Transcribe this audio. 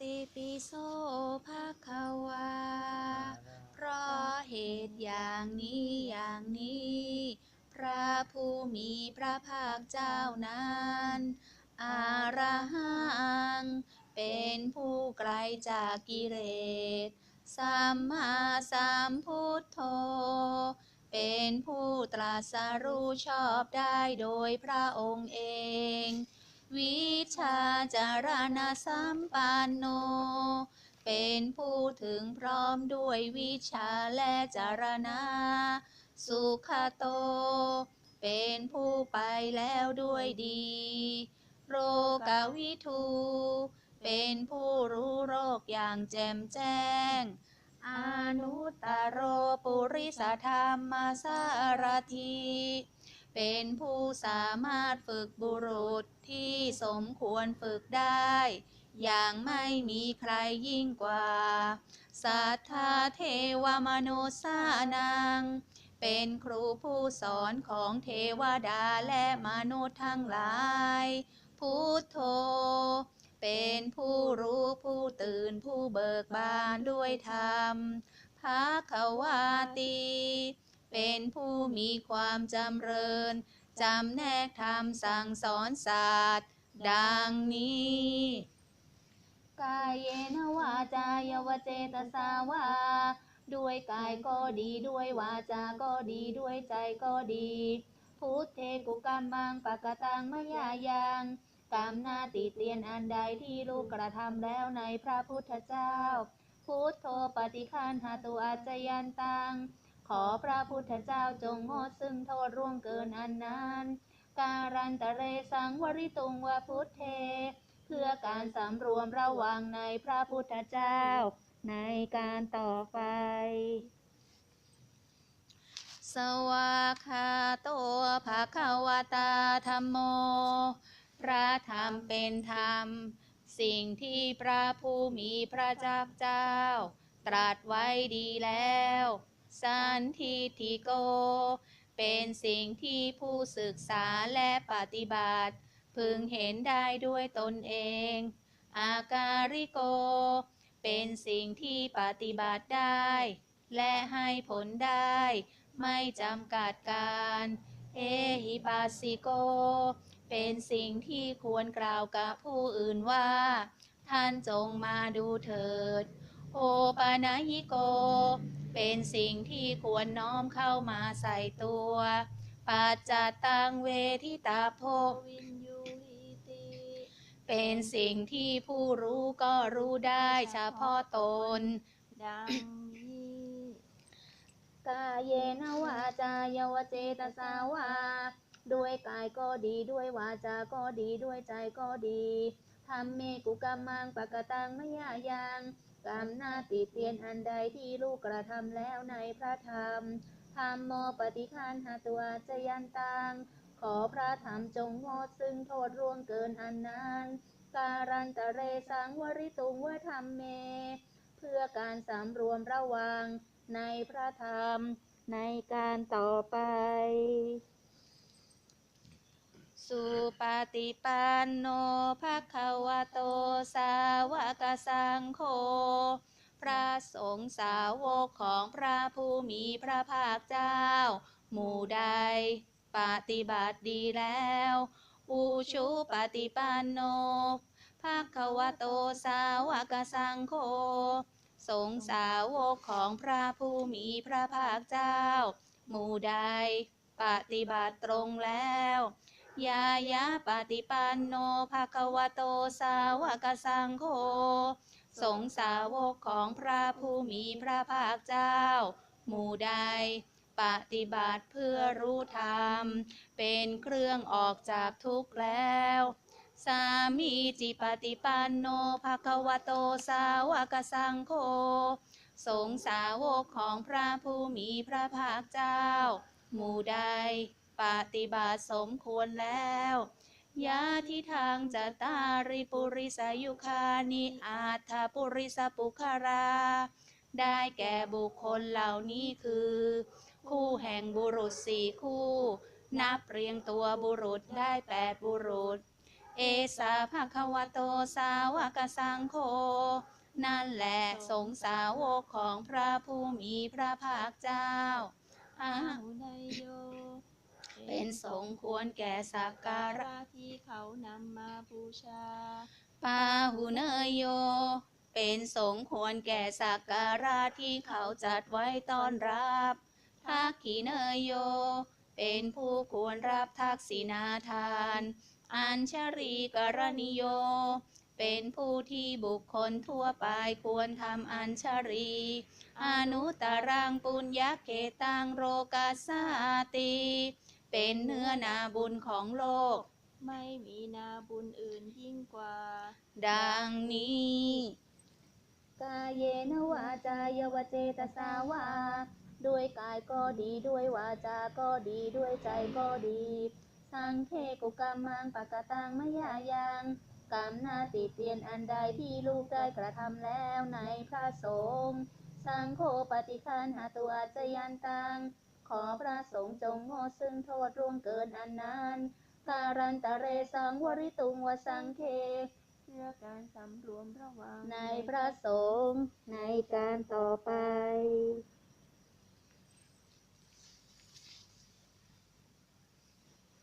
ติปิโสภะคะวา เพราะเหตุอย่างนี้อย่างนี้ พระผู้มีพระภาคเจ้านั้นอารหัง เป็นผู้ไกลจากกิเลส สัมมาสัมพุทโธ เป็นผู้ตรัสรู้ชอบได้โดยพระองค์เอง วิชาจารณสัมปันโน เป็นผู้ถึงพร้อมด้วยวิชาและจารณาสุขโต เป็นผู้ไปแล้วด้วยดี โรกวิทู เป็นผู้รู้โรคอย่างแจ่มแจ้ง อนุตตรโรปุริสธรรมสารที เป็นผู้สามารถฝึกบุรุษที่สมควรฝึกได้ อย่างไม่มีใครยิ่งกว่า สัทธาเทวมนุษย์สานัง เป็นครูผู้สอนของเทวดาและมนุษย์ทั้งหลาย พุทโธ เป็นผู้รู้ผู้ตื่นผู้เบิกบานด้วยธรรมภาควาตี เป็นผู้มีความจำเริญ จำแนกธรรมสั่งสอนศาสตร์ ดังนี้กายเยนวาจายวเจตสาวาด้วยกายก็ดีด้วยวาจาก็ดีด้วยใจก็ดี พุทเทกุกรรมังปะกตังมยายังกรรมหน้าติเตียนอันใดที่ลูกกระทำแล้วในพระพุทธเจ้า พุทโธปฏิคันหาตุอาจยันตัง ขอพระพุทธเจ้าจงงดซึ่งโทษร่วงเกินอันนั้น การันตะเรสังวริตุงวาพุทเท เพื่อการสำรวมระวังในพระพุทธเจ้า ในการต่อไป สวากขาโตภะคะวตาธรรมโม พระธรรมเป็นธรรม สิ่งที่พระผู้มีพระเจ้าตรัสไว้ดีแล้ว สันทิฏิโก เป็นสิ่งที่ผู้ศึกษาและปฏิบัติ พึงเห็นได้ด้วยตนเอง อาการิโก เป็นสิ่งที่ปฏิบัติได้ และให้ผลได้ ไม่จำกัดการ เอหิปัสสิโก เป็นสิ่งที่ควรกล่าวกับผู้อื่นว่า ท่านจงมาดูเถิด โอปานายิโก เป็นสิ่งที่ควรน้อมเข้ามาใส่ตัวปัจจตังเวทิตาโพวินยูหิติ เป็นสิ่งที่ผู้รู้ก็รู้ได้เฉพาะตน ดังนี้ กายเยนวาจายวเจตสาวา ด้วยกายก็ดีด้วยวาจาก็ดีด้วยใจก็ดีทำเมกุกรรมังปะกตังมยายัง กรรมหน้าติเตียนอันใดที่ลูกกระทำแล้วในพระธรรมธรรมโมปฏิคันหาตัวจยันตัง ขอพระธรรมจงงดซึ่งโทษร่วงเกินอันนั้น การันตะเรสังวริตุงวธรรมเม เพื่อการสำรวมระวังในพระธรรมในการต่อไป สุปฏิปันโนภะคะวะโตสาวกสังโฆ พระสงฆ์สาวกของพระผู้มีพระภาคเจ้า หมู่ใด ปฏิบัติดีแล้วอุชุปฏิปันโนภะคะวะโตสาวกสังโฆ สงฆ์สาวกของพระผู้มีพระภาคเจ้า หมู่ใด ปฏิบัติตรงแล้ว ยายาปฏิปันโนภะควโตสาวกสังโฆสงสาวกของพระผู้มีพระภาคเจ้า หมู่ใด ปฏิบัติเพื่อรู้ธรรม เป็นเครื่องออกจากทุกข์แล้ว สามีจิปฏิปันโนภะควโตสาวกสังโฆสงสาวกของพระผู้มีพระภาคเจ้า หมู่ใด ปฏิบัติสมควรแล้วยาทิทางจตาริปุริสายุคานิอาทาปุริสปุคารา ได้แก่บุคคลเหล่านี้คือ คู่แห่งบุรุษสี่คู่ นับเรียงตัวบุรุษได้แปดบุรุษ เอสาภาควโตสาวกสังโฆนั่นแหละสงสาวกของพระผู้มีพระภาคเจ้าอาหูนโย เป็นสงฆ์ควรแก่สักการะที่เขานำมาบูชา ปาหุเนยโย เป็นสงฆ์ควรแก่สักการะที่เขาจัดไว้ต้อนรับทักขีเนยโย เป็นผู้ควรรับทักษิณาทาน อัญชรีกรณิโย เป็นผู้ที่บุคคลทั่วไปควรทำอัญชรีอนุตารังปุญญเกตังโรกาสาติ เป็นเนื้อนาบุญของโลก ไม่มีนาบุญอื่นยิ่งกว่า ดังนี้ กายเยนวาจายวเจตสาวาด้วยกายก็ดีด้วยวาจาก็ดีด้วยใจก็ดีสังเคกุกรรมังปะกะตังมยายังกรรมหนาติเตียนอันใดที่ลูกได้กระทำแล้วในพระสงฆ์สังโฆปฏิคันหาตัวอาจยันตังข อพระสงฆ์จงงดซึ่งโทษร่วงเกินอันนั้นการันตะเรสังวริตุงวสังเคเพื่อการสำรวมระวังในพระสงฆ์ในการต่อไป